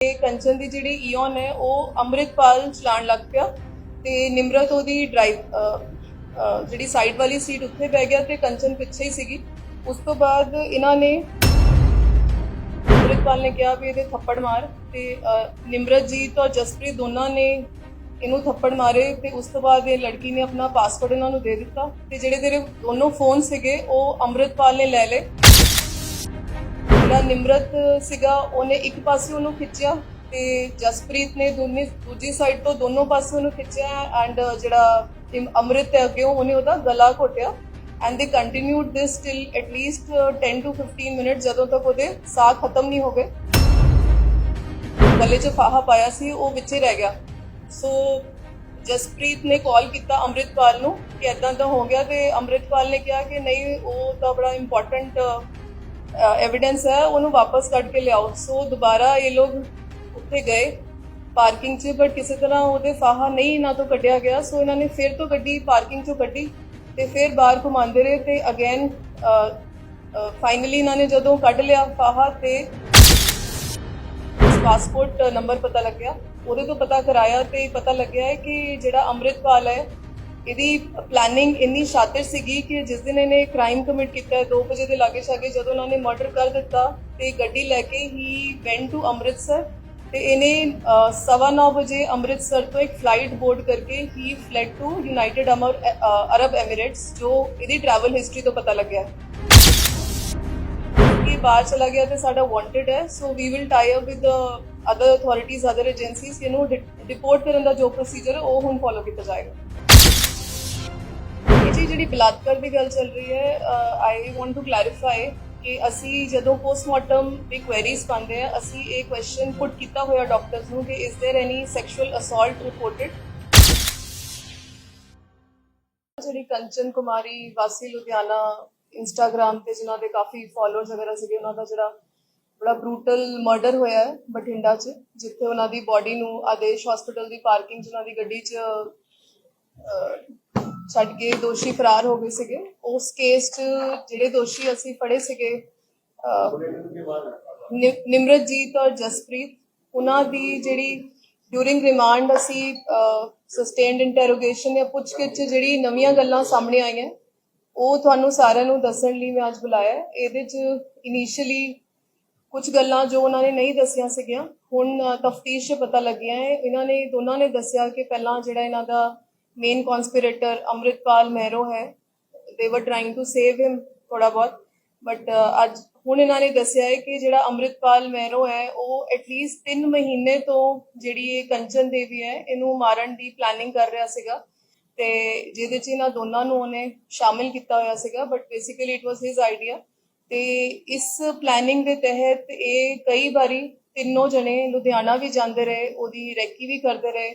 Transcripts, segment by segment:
ਤੇ ਕੰਚਨ ਦੀ ਜਿਹੜੀ ਈਓਨ ਹੈ ਉਹ ਅੰਮ੍ਰਿਤਪਾਲ ਚਲਾਣ ਲੱਗ ਪਿਆ ਤੇ ਨਿਮਰਤ ਉਹਦੀ ਡਰਾਈਵ ਜਿਹੜੀ ਸਾਈਡ ਵਾਲੀ ਸੀਟ ਉੱਥੇ ਬਹਿ ਗਿਆ ਤੇ ਕੰਚਨ ਪਿੱਛੇ ਹੀ ਸੀਗੀ। ਉਸ ਤੋਂ ਬਾਅਦ ਇਹਨਾਂ ਨੇ ਅੰਮ੍ਰਿਤਪਾਲ ਨੇ ਕਿਹਾ ਵੀ ਇਹਦੇ ਥੱਪੜ ਮਾਰ ਤੇ ਅ, ਨਿਮਰਤ ਜੀਤ ਔਰ ਜਸਪ੍ਰੀਤ ਦੋਨਾਂ ਨੇ ਇਹਨੂੰ ਥੱਪੜ ਮਾਰੇ ਤੇ ਉਸ ਤੋਂ ਬਾਅਦ ਇਹ ਲੜਕੀ ਨੇ ਆਪਣਾ ਪਾਸਵਰਡ ਇਹਨਾਂ ਨੂੰ ਦੇ ਦਿੱਤਾ ਤੇ ਜਿਹੜੇ ਤੇਰੇ ਦੋਨੋਂ ਫੋਨ ਸੀਗੇ ਉਹ ਅੰਮ੍ਰਿਤਪਾਲ ਨੇ ਲੈ ਲਏ। ਜਿਹੜਾ ਨਿਮਰਤ ਸੀਗਾ, ਉਹਨੇ ਇੱਕ ਪਾਸੇ ਉਹਨੂੰ ਖਿੱਚਿਆ ਤੇ ਜਸਪ੍ਰੀਤ ਨੇ ਦੂਨੀ, ਦੂਜੀ ਸਾਈਡ ਤੋਂ ਦੋਨੋਂ ਪਾਸੇ ਉਹਨੂੰ ਖਿੱਚਿਆ ਐਂਡ ਜਿਹੜਾ ਇਮ- ਅੰਮ੍ਰਿਤ ਹੈ ਅੱਗੇ ਉਹਨੇ ਉਹਦਾ ਗਲਾ ਘੋਟਿਆ and they continued this till at least 10 to 15 minute ਜਦੋਂ ਤੱਕ ਉਹਦੇ ਸਾਹ ਖਤਮ ਨਹੀਂ ਹੋ ਗਏ। ਗਲੇ 'ਚ ਫਾਹਾ ਪਾਇਆ ਸੀ, ਉਹ ਵਿੱਚੇ ਰਹਿ ਗਿਆ। ਸੋ ਜਸਪ੍ਰੀਤ ਨੇ ਕਾਲ ਕੀਤਾ ਅੰਮ੍ਰਿਤਪਾਲ ਨੂੰ ਕਿ ਇਦਾਂ ਤਾਂ ਹੋ ਗਿਆ ਤੇ ਅੰਮ੍ਰਿਤਪਾਲ ਨੇ ਕਿਹਾ ਕਿ ਨਹੀਂ, ਉਹ ਤਾਂ ਬੜਾ ਇੰਪੋਰਟੈਂਟ ਐਵੀਡੈਂਸ ਹੈ, ਉਹਨੂੰ ਵਾਪਸ ਕੱਢ ਕੇ ਲਿਆਓ। ਸੋ ਦੁਬਾਰਾ ਇਹ ਲੋਕ ਉੱਥੇ ਗਏ ਪਾਰਕਿੰਗ 'ਚ ਬਟ ਕਿਸੇ ਤਰ੍ਹਾਂ ਉਹਦੇ ਫਾਹਾ ਨਹੀਂ ਇਹਨਾਂ ਤੋਂ ਕੱਢਿਆ ਗਿਆ। ਸੋ ਇਹਨਾਂ ਨੇ ਫਿਰ ਤੋਂ ਗੱਡੀ ਪਾਰਕਿੰਗ 'ਚੋਂ ਕੱਢੀ ਤੇ ਫਿਰ ਬਾਹਰ ਘੁਮਾਉਂਦੇ ਰਹੇ ਤੇ ਅਗੇਨ ਫਾਈਨਲੀ ਇਹਨਾਂ ਨੇ ਜਦੋਂ ਕੱਢ ਲਿਆ ਫਾਹਾ ਤੇ ਪਾਸਪੋਰਟ ਨੰਬਰ ਪਤਾ ਲੱਗਿਆ। ਉਹਦੇ ਤੋਂ ਪਤਾ ਕਰਾਇਆ ਤੇ ਪਤਾ ਲੱਗਿਆ ਹੈ ਕਿ ਜਿਹੜਾ ਅੰਮ੍ਰਿਤਪਾਲ ਹੈ ਇਹਦੀ ਪਲੈਨਿੰਗ ਇੰਨੀ ਸ਼ਾਤਿਰ ਸੀਗੀ ਕਿ ਜਿਸ ਦਿਨ ਇਹਨੇ ਕ੍ਰਾਈਮ ਕਮਿਟ ਕੀਤਾ 2 ਵਜੇ ਦੇ ਲਾਗੇ ਛਾਗੇ ਜਦੋਂ ਉਹਨਾਂ ਨੇ ਮਰਡਰ ਕਰ ਦਿੱਤਾ ਤੇ ਗੱਡੀ ਲੈ ਕੇ ਹੀ ਵੈਂਟ ਟੂ ਅੰਮ੍ਰਿਤਸਰ ਤੇ ਇਹਨੇ ਅ, ਸਵਾ ਨੌ ਵਜੇ ਅੰਮ੍ਰਿਤਸਰ ਤੋਂ ਇੱਕ ਫਲਾਈਟ ਬੋਰਡ ਕਰਕੇ ਹੀ fled to United Arab Emirates ਜੋ ਇਹਦੀ ਟਰੈਵਲ ਹਿਸਟਰੀ ਤੋਂ ਪਤਾ ਲੱਗਿਆ। ਕਿ ਬਾਹਰ ਚਲਾ ਗਿਆ ਤੇ ਸਾਡਾ ਵਾਂਟਡ ਹੈ so we will tie up with other authorities other agencies ਇਹਨੂੰ ਰਿਪੋਰਟ ਕਰਨ ਦਾ ਜੋ ਪ੍ਰੋਸੀਜਰ ਹੈ ਉਹ ਹੁਣ ਫੋਲੋ ਕੀਤਾ ਜਾਏਗਾ। ਜਿਹੜੀ ਬਲਾਤਕਾਰ ਦੀ ਗੱਲ ਚੱਲ ਰਹੀ ਹੈ ਆਈ ਵਾਂਟ ਟੂ ਕਲੈਰੀਫਾਈ ਕਿ ਅਸੀਂ ਜਦੋਂ ਪੋਸਟਮਾਰਟਮ ਦੀ ਕੁਐਰੀਜ਼ ਪਾਉਂਦੇ ਆ ਅਸੀਂ ਇਹ ਕੁਐਸਚਨ ਪੁੱਟ ਕੀਤਾ ਹੋਇਆ ਡਾਕਟਰਸ ਨੂੰ ਕਿ is there any sexual assault reported ਜਿਹੜੀ ਕੰਚਨ ਕੁਮਾਰੀ ਵਾਸੀ ਲੁਧਿਆਣਾ ਇੰਸਟਾਗ੍ਰam ਤੇ ਜਿਨ੍ਹਾਂ ਦੇ ਕਾਫੀ ਫਾਲੋਅਰਸ ਵਗੈਰਾ ਸੀਗੇ ਉਹਨਾਂ ਦਾ ਜਿਹੜਾ ਬੜਾ ਬਰੂਟਲ ਮਰਡਰ ਹੋਇਆ ਹੈ ਬਠਿੰਡਾ 'ਚ ਜਿੱਥੇ ਉਹਨਾਂ ਦੀ ਬਾਡੀ ਨੂੰ ਆਦੇਸ਼ ਹਸਪੀਟਲ ਦੀ ਪਾਰਕਿੰਗ 'ਚ ਉਹਨਾਂ ਦੀ ਗੱਡੀ 'ਚ ਅਹ, ਛੱਡ ਕੇ ਦੋਸ਼ੀ ਫਰਾਰ ਹੋ ਗਏ ਸੀਗੇ। ਉਸ ਕੇਸ 'ਚ ਜਿਹੜੇ ਦੋਸ਼ੀ ਅਸੀਂ ਫੜੇ ਸੀਗੇ ਨਿਮਰਤਜੀਤ ਔਰ ਜਸਪ੍ਰੀਤ, ਉਹਨਾਂ ਦੀ ਜਿਹੜੀ ਡਿਊਰਿੰਗ ਰਿਮਾਂਡ ਅਸੀਂ ਸਸਟੇਨਡ ਇੰਟਰੋਗੇਸ਼ਨ ਜਾਂ ਪੁੱਛਗਿੱਛ ਜਿਹੜੀ ਨਵੀਆਂ ਗੱਲਾਂ ਸਾਹਮਣੇ ਆਈਆਂ, ਉਹ ਤੁਹਾਨੂੰ ਸਾਰਿਆਂ ਨੂੰ ਦੱਸਣ ਲਈ ਮੈਂ ਅੱਜ ਬੁਲਾਇਆ ਇਹਦੇ 'ਚ ਇਨੀਸ਼ੀਅਲੀ ਕੁਝ ਗੱਲਾਂ ਜੋ ਉਹਨਾਂ ਨੇ ਨਹੀਂ ਦੱਸੀਆਂ ਸੀਗੀਆਂ, ਹੁਣ ਤਫਤੀਸ਼ 'ਚ ਪਤਾ ਲੱਗਿਆ ਹੈ। ਇਹਨਾਂ ਨੇ, ਦੋਨਾਂ ਨੇ ਦੱਸਿਆ ਕਿ ਪਹਿਲਾਂ ਜਿਹੜਾ ਇਹਨਾਂ ਦਾ ਮੇਨ ਕਨਸਪੀਰੇਟਰ ਅੰਮ੍ਰਿਤਪਾਲ ਮਹਿਰੋ ਹੈ ਦੇ ਵਰ ਟ੍ਰਾਈਂਗ ਟੂ ਸੇਵ ਹਿਮ ਥੋੜਾ ਬਹੁਤ ਬਟ ਅੱਜ ਹੁਣ ਇਹਨਾਂ ਨੇ ਦੱਸਿਆ ਹੈ ਕਿ ਜਿਹੜਾ ਅੰਮ੍ਰਿਤਪਾਲ ਮਹਿਰੋ ਹੈ ਉਹ ਐਟਲੀਸਟ 3 ਮਹੀਨੇ ਤੋਂ ਜਿਹੜੀ ਇਹ ਕੰਚਨ ਦੇਵੀ ਹੈ ਇਹਨੂੰ ਮਾਰਨ ਦੀ ਪਲੈਨਿੰਗ ਕਰ ਰਿਹਾ ਸੀਗਾ ਤੇ ਜਿਹਦੇ ਚ ਇਹਨਾਂ ਦੋਨਾਂ ਨੂੰ ਉਹਨੇ ਸ਼ਾਮਿਲ ਕੀਤਾ ਹੋਇਆ ਸੀਗਾ but basically it was his idea ਤੇ ਇਸ ਪਲੈਨਿੰਗ ਦੇ ਤਹਿਤ ਇਹ ਕਈ ਵਾਰੀ ਤਿੰਨੋਂ ਜਣੇ ਲੁਧਿਆਣਾ ਵੀ ਜਾਂਦੇ ਰਹੇ ਉਹਦੀ ਰੈਕੀ ਵੀ ਕਰਦੇ ਰਹੇ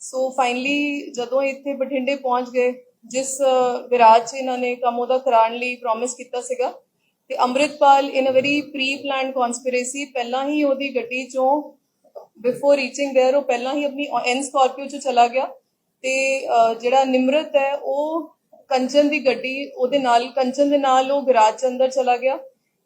ਸੋ ਫਾਈਨਲੀ ਜਦੋਂ ਇੱਥੇ ਬਠਿੰਡੇ ਪਹੁੰਚ ਗਏ ਜਿਸ ਅ, ਵਿਰਾਜ 'ਚ ਇਹਨਾਂ ਨੇ ਕੰਮ ਉਹਦਾ ਕਰਾਉਣ ਲਈ ਪ੍ਰੋਮਿਸ ਕੀਤਾ ਸੀਗਾ ਤੇ Amritpal in a very pre planned conspiracy ਪਹਿਲਾਂ ਹੀ ਉਹਦੀ ਗੱਡੀ 'ਚੋਂ ਬਿਫੋਰ ਰੀਚਿੰਗ देयर ਉਹ ਪਹਿਲਾਂ ਹੀ ਆਪਣੀ ਐਨ ਸਕਾਰਪੀਓ 'ਚ ਚਲਾ ਗਿਆ ਤੇ ਅ, ਜਿਹੜਾ ਨਿਮਰਤ ਹੈ ਉਹ ਕੰਚਨ ਦੀ ਗੱਡੀ ਉਹਦੇ ਨਾਲ ਕੰਚਨ ਦੇ ਨਾਲ ਉਹ ਗਰਾਜ 'ਚ ਅੰਦਰ ਚਲਾ ਗਿਆ